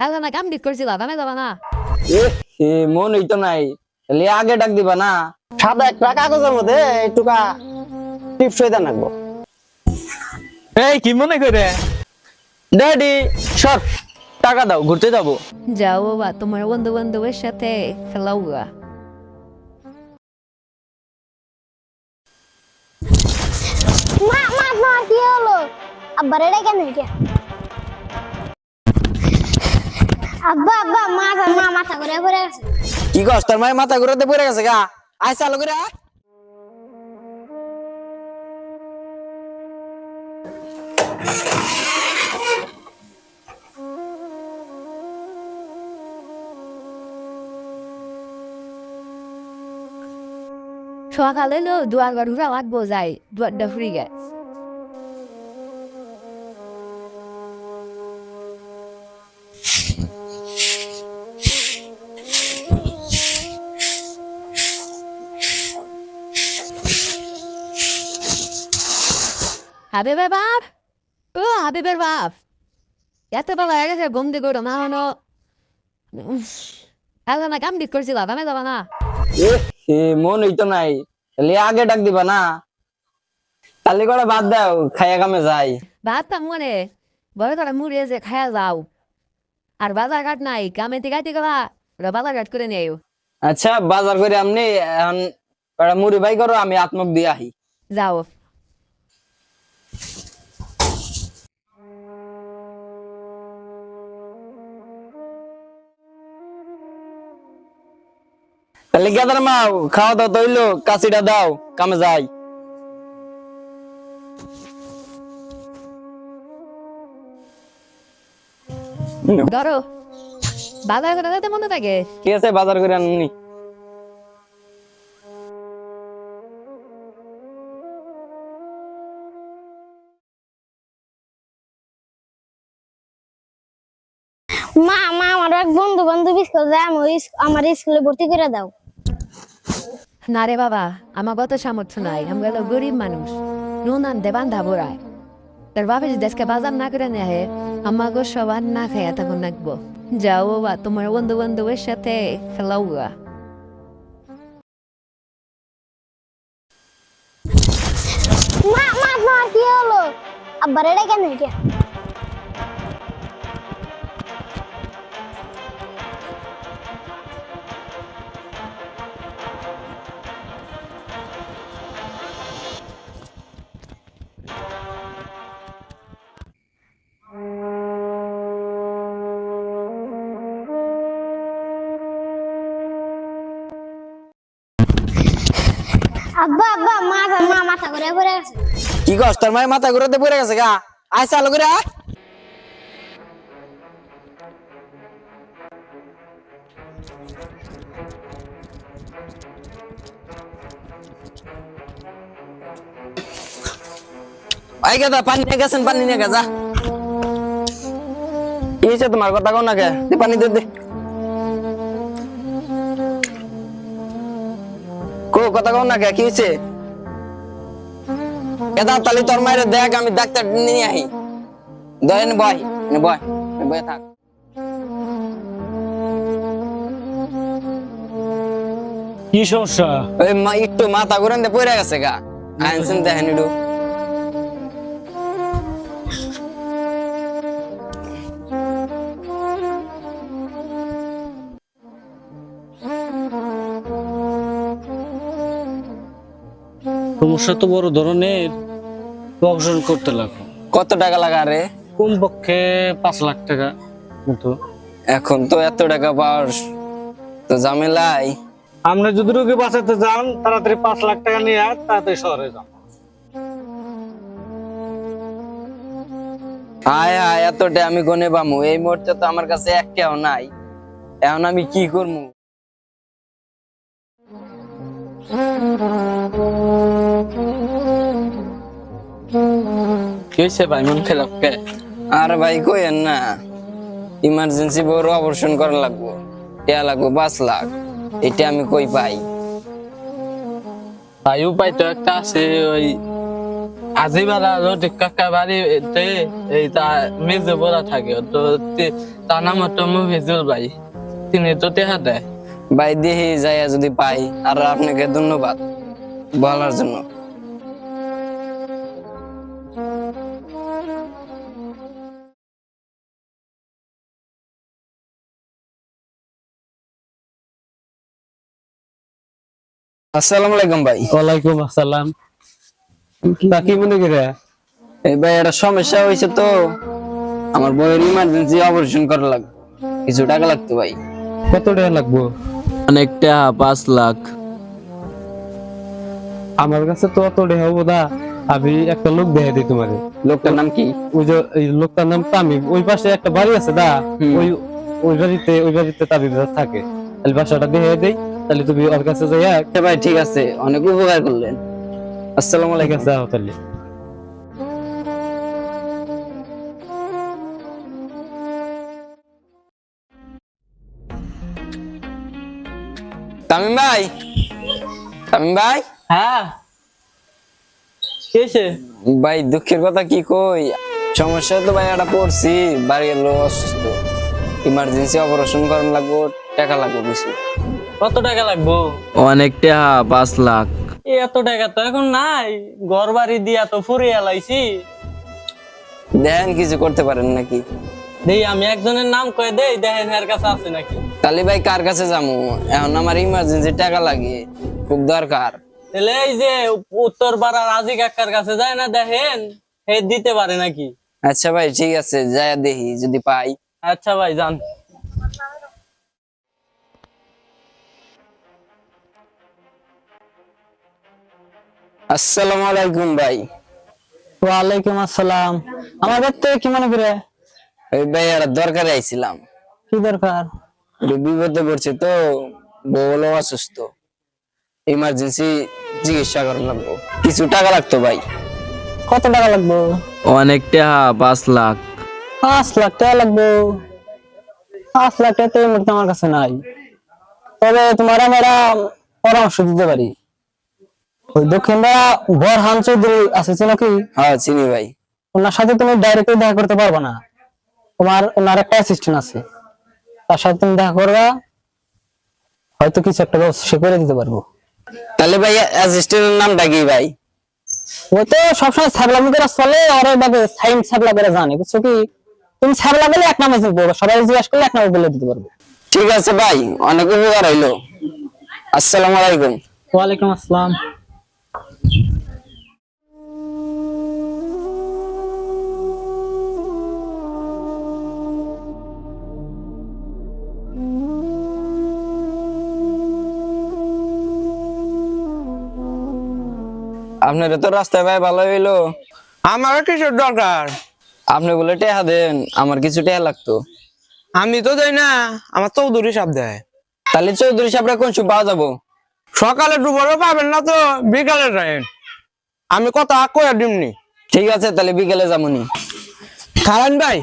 তাহলে না কাম ঠিক করছিলাম আমি যাবা না। এ মন হইতো নাই। তাহলে আগে ডাক দিবা না। সাদা একটা কাগজের মধ্যে একটুকা টিপস হইতে নাকবো এই কি মনে করে? ড্যাডি সর টাকা দাও ঘুরতে যাব। যাও বাবা তোমার বন্ধু বান্ধবের সাথে খেলাও গা। মা মা মা কি হলো? আব্বার এটা কেন এটা আব্বা আব্বা মা মা মাথা করে পড়ে গেছে। কি কস তোর মায়ের মাথা ঘুরাতে পড়ে গেছে গা? আয় চালু করে। সকালে লো দুয়ার ঘর ঘুরা লাগবো যাই দুয়ারটা ফ্রি গেছে। হাবিবের বাপ ও হাবিবের বাপ এত বেলা হয়ে গেছে ঘুম দিয়ে করো না হনো তাহলে না কাম ঠিক করছিলাম আমি যাবা না এ মন হইতো নাই। তাহলে আগে ডাক দিবা না। তাহলে করে বাদ দাও খাইয়া কামে যাই। ভাবতাম মনে। বড় করে মুড়ে যে খায়া যাও। আর বাজার ঘাট নাই কামে থেকে গাইতে গেলা ওরা বাজার ঘাট করে নেই আচ্ছা বাজার করে আমনি এখন মুড়ি বাই করো আমি আত্মক দিয়ে আহি। যাও। তাহলে গেদার মাও খাওয়া দাও তৈলো কাশিটা দাও কামে যাই। ধরো বাজার করে যেতে মনে থাকে? ঠিক আছে বাজার করে আনি মা মা আমার এক বন্ধু বান্ধব আমার স্কুলে ভর্তি করে দাও। না রে বাবা আমার কত সামর্থ্য নাই আমরা হলো গরিব মানুষ নুন আনতে বান্ধা বোড়ায় তার বাপে যদি আজকে বাজার না করে নেয় আমাকে সবার না খাইয়া তখন নাকবো যাও বাবা তোমার বন্ধু বান্ধবের সাথে খেলাও মা মা কি হলো আব্বার এটা কেন মাথা করে পড়ে গেছে। কি কস, তোর মায়ের মাথা ঘুরাতে পড়ে গেছে গা? আয় চালু করে, আয়। আই গেদা পানি নিয়ে গেছেন, পানি নিয়ে গেছা কি হয়েছে তোমার কথা কও না কে পানি দে দে। কথা কও না কে? কি হয়েছে গেদা তালি তোর মায়ের দেখ আমি ডাক্তার নিয়ে আহি দয়েন বয় বয় বয় থাক। কি সমস্যা? একটু মাথা ঘুরেন পড়ে গেছে গা। আইনসেন দেখেন একটু। সমস্যা তো বড় ধরনের অপারেশন করতে লাগবে কত টাকা লাগা রে? কমপক্ষে পাঁচ লাখ টাকা মতো। এখন তো এত টাকা পাওয়ার তো ঝামেলাই। আপনি যদি রোগী বাঁচাতে যান তাড়াতাড়ি পাঁচ লাখ টাকা নিয়ে আয়, তাড়াতাড়ি শহরে যান। হায় হায় এতটা আমি গনে পামু এই মুহূর্তে তো আমার কাছে এক কেউ নাই। এখন আমি কি করব কি হয়েছে ভাই? মন খেলাপ কে? আর ভাই কইেন না। ইমার্জেন্সি বড় অপারেশন করা লাগবো। টিয়া লাগবো পাঁচ লাখ। এটা আমি কই পাই? ভাই উপায় তো একটা আছে ওই আজিবালা রোটি কাকা বাড়িতে এই তা মেজে বলা থাকে তো তি- তার নাম হতো মফিজুল ভাই। তিনি তো টেহা দেয়। ভাই দেখি যাইয়া যদি পাই আর আপনাকে ধন্যবাদ বলার জন্য। আসসালামু আলাইকুম ভাই। ওয়ালাইকুম আসসালাম। তা কি মনে করে? এই ভাই একটা সমস্যা হয়েছে তো। আমার বইয়ের ইমার্জেন্সি অপারেশন করা লাগবে। কিছু টাকা লাগতো ভাই। কত টাকা লাগবো? অনেকটা পাঁচ লাখ। আমার কাছে তো অত টাকা হব না। আমি একটা লোক দেখে দিই তোমারে। লোকটার নাম কি? ওই যে এই লোকটার নাম তামিম। ওই পাশে একটা বাড়ি আছে হুম। ওই ওই বাড়িতে ওই বাড়িতে তামিম থাকে। তাহলে বাসাটা দেখে দেই। তাহলে তুমি ওর কাছে যাইয়া ভাই ঠিক আছে অনেক উপকার করলেন। আসসালামু আলাইকুম। যাও তাহলে তামিম ভাই? তামিম ভাই? হ্যাঁ। কেসে ভাই দুঃখের কথা কি কই? সমস্যা তো ভাই একটা পড়ছি বাড়ির লোক অসুস্থ। ইমার্জেন্সি অপারেশন করার লাগবো টাকা লাগবে কিছু কত টাকা লাগবো? অনেকটা পাঁচ লাখ। এত টাকা তো এখন নাই। ঘর বাড়ি দিয়া তো ফুরিয়ে লাইছি। দেখেন কিছু করতে পারেন নাকি? দেই আমি একজনের নাম কয়ে দেই দেখেন এর কাছে আছে নাকি। তাহলে ভাই কার কাছে যাব এখন আমার ইমার্জেন্সি টাকা লাগে খুব দরকার। তাহলে এই যে উত্তর পাড়ার আজি কাকার কাছে যায় না দেখেন হে দিতে পারে নাকি? আচ্ছা ভাই ঠিক আছে যাই দেখি যদি পাই। আচ্ছা ভাই যান। আসসালামু আলাইকুম ভাই। ওয়ালাইকুম আসসালাম। আমার বাড়িতে কি মনে করে? ওই ভাই একটা দরকারে আইছিলাম। কি দরকার? বিপদে পড়ছে তো বউ অসুস্থ। ইমার্জেন্সি চিকিৎসা করা লাগবো। কিছু টাকা লাগতো ভাই। কত টাকা লাগবে? অনেক টাকা পাঁচ লাখ। পাঁচ লাখ টাকা লাগবে। পাঁচ লাখ টাকা তো আমার কাছে নাই। তবে তোমার আমরা পরামর্শ দিতে পারি। ওই দক্ষিণরা বরহান চৌধুরী আছে চিনো কি? হ্যাঁ চিনি ভাই। ওনার সাথে তুমি ডাইরেক্ট দেখা করতে পারবে না। তোমার ওনার একটা অ্যাসিস্ট্যান্ট আছে। তার সাথে তুমি দেখা করবা হয়তো কিছু একটা ব্যবস্থা সে করে দিতে পারব। তাহলে ভাই অ্যাসিস্ট্যান্টের নামটা কি ভাই? ওই তো সবসময় করে চলে আর ওইভাবে সাইন ছাবলা করে জানে বুঝছ কি? তুমি ছাবলা বলে এক নামে সবাই জিজ্ঞাসা করলে এক নামে বলে দিতে পারব। ঠিক আছে ভাই অনেক উপকার হইল। আসসালামু আলাইকুম। ওয়ালাইকুম আসসালাম। আপনার তো রাস্তায় ভাই ভালো হইল। আমার কিসের দরকার। আপনি বলে টেহা দেন আমার কিছু টেহা লাগতো। আমি তো যাই না আমার চৌধুরী সাপ দেয়। তাহলে চৌধুরী সাহেবরা কোন সময় পাওয়া যাব? সকালে ডুবারও পাবেন না তো বিকালে যাইন আমি কথা কয়ে দিমনি। ঠিক আছে তাহলে বিকেলে যাবনি খালান ভাই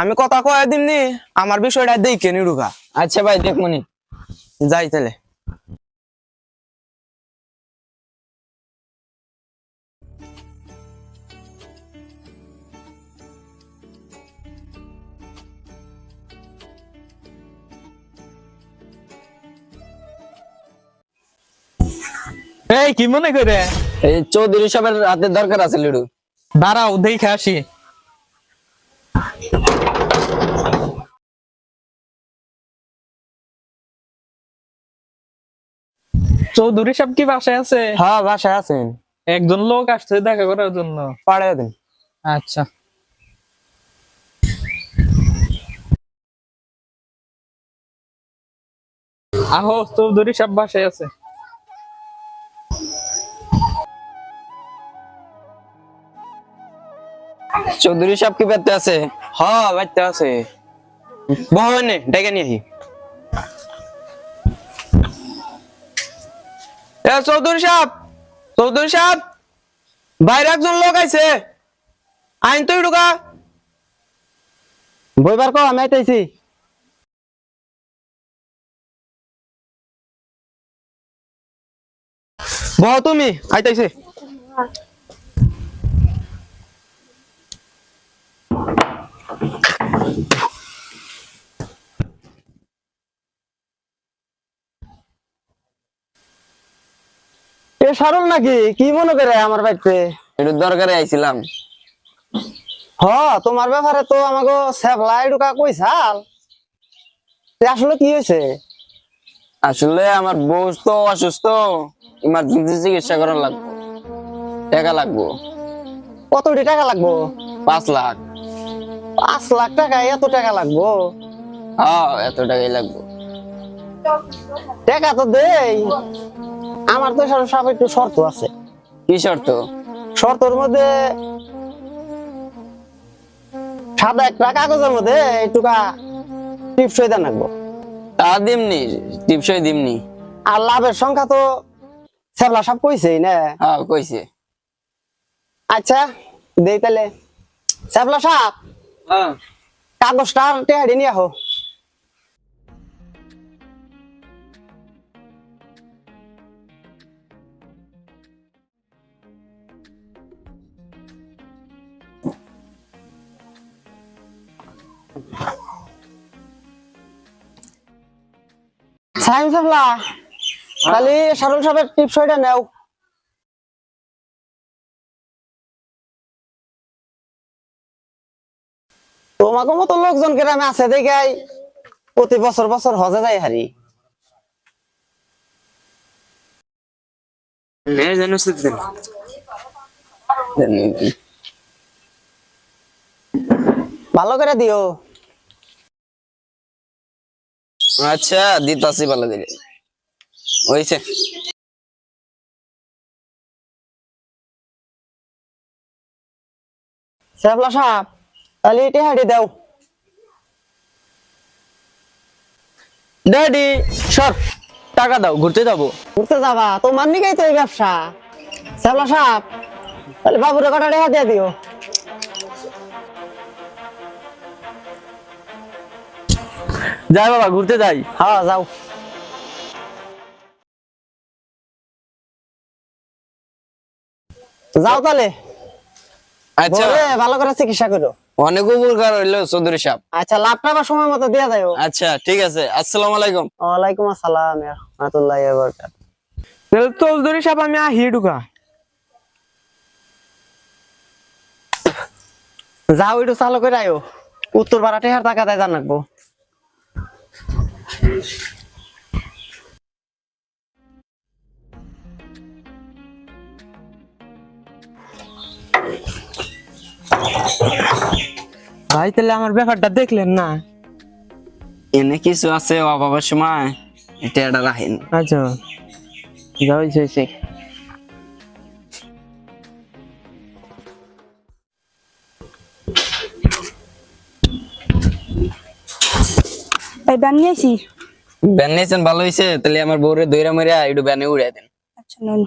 আমি কথা কয়ে দিমনি আমার বিষয়টা দেখে নি ঢুকা আচ্ছা ভাই দেখমনি। যাই তাহলে। এই কি মনে করে? এই চৌধুরী সাহেবের হাতে দরকার আছে লিডু। দাঁড়াও দেখে আসি। চৌধুরী সাহেব কি বাসায় আছে? হ্যাঁ বাসায় আছেন একজন লোক আসছে দেখা করার জন্য। পাড়ায় দিন আচ্ছা। আহো চৌধুরী সাহেব বাসায় আছে। চৌধুরী সাহেব কি পেতে আছে? হ্যাঁ বাচ্চা আছে। বহনে ডেকে নিয়ে আহি। এ চৌধুরী সাহেব চৌধুরী সাহেব বাইরে একজন লোক আইছে। আইন তুই ঢুকা বইবার কো আমি আইতাইছি। বহ তুমি আইতাইছে। এ সারল নাকি? কি মনে করে আমার বাড়িতে? একটু দরকারে আইছিলাম। হ তোমার ব্যাপারে তো আমাকে সেবলাই ঢুকা আসলে কি হয়েছে? আসলে আমার বউ তো অসুস্থ ইমার্জেন্সি চিকিৎসা করার লাগবে। টাকা লাগবো। কতটি টাকা লাগবো? পাঁচ লাখ। পাঁচ লাখ টাকা এত টাকা লাগবো? হ্যাঁ এত টাকাই লাগবো। টাকা তো দেই। আমার তো সব একটু শর্ত আছে। কি শর্ত? শর্তর মধ্যে সাদা একটা কাগজের মধ্যে একটুকা টিপসই দেন লাগবো। তা দিমনি টিপসই দিমনি। আর লাভের সংখ্যা তো সেবলা সব কইছেই না? হ্যাঁ কইছে। আচ্ছা দেই তাহলে। সেবলা সাপ কাগজটা আর টেহারি নিয়ে আহো। সাইম সাবলা খালি সারুল সাহেবের টিপসইটা নেও। তোমাকে মতো লোকজন গ্রামে আছে দেখাই। প্রতি বছর বছর হজে যায় হারি। ভালো করে দিও। আচ্ছা দিতাছি ভালো দিলে হইছে। সেবলা তাহলে টেহারি দাও। ড্যাডি সর টাকা দাও ঘুরতে যাব। ঘুরতে যাবা? তোমার নিকেই তো এই ব্যবসা? সেবলা সাপ তাহলে বাবুরে কটা টেহা দিয়ে দিও। যাই বাবা ঘুরতে যাই। হ্যাঁ যাও। যাও তাহলে। আচ্ছা। ভালো করে চিকিৎসা করো। অনেক উপকার হইল চৌধুরী সাহেব। আচ্ছা লাভটা আবার সময় মতো দিয়ে যাও আচ্ছা ঠিক আছে। আসসালামু আলাইকুম। ওয়ালাইকুম আসসালাম রহমতুল্লাহ বরকাত তাহলে চৌধুরী সাহেব আমি আহি ঢুকা। যাও একটু চালু করে আয়ো। উত্তর পাড়া টেহার টাকা দেয় জানাকবো ভাই তাহলে আমার ব্যাপারটা দেখলেন না? এনে কিছু আছে অভাবের সময় এটা এটা রাখেন আচ্ছা। যাও হয়েছে এই ব্যান নিয়েছি। ব্যান নিয়েছেন ভালো হয়েছে তাহলে আমার বউরে দইরা মরিয়া একটু ব্যানে উড়াই দেন। আচ্ছা নেন।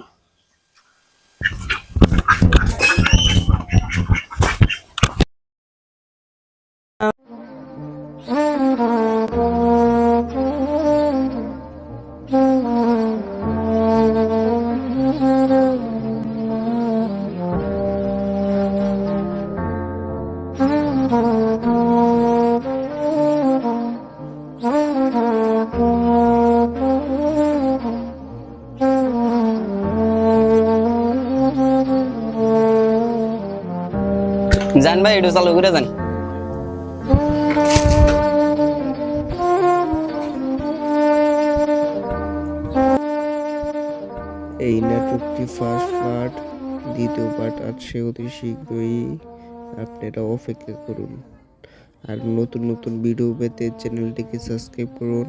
জান ভাই, একটু চালু করে যান এই নাটকটি ফার্স্ট পার্ট দ্বিতীয় পার্ট আসছে অতি শীঘ্রই আপনারা অপেক্ষা করুন। আর নতুন নতুন ভিডিও পেতে চ্যানেলটিকে সাবস্ক্রাইব করুন,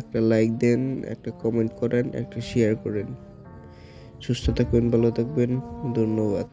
একটা লাইক দেন, একটা কমেন্ট করেন, একটা শেয়ার করেন। সুস্থ থাকবেন, ভালো থাকবেন, ধন্যবাদ।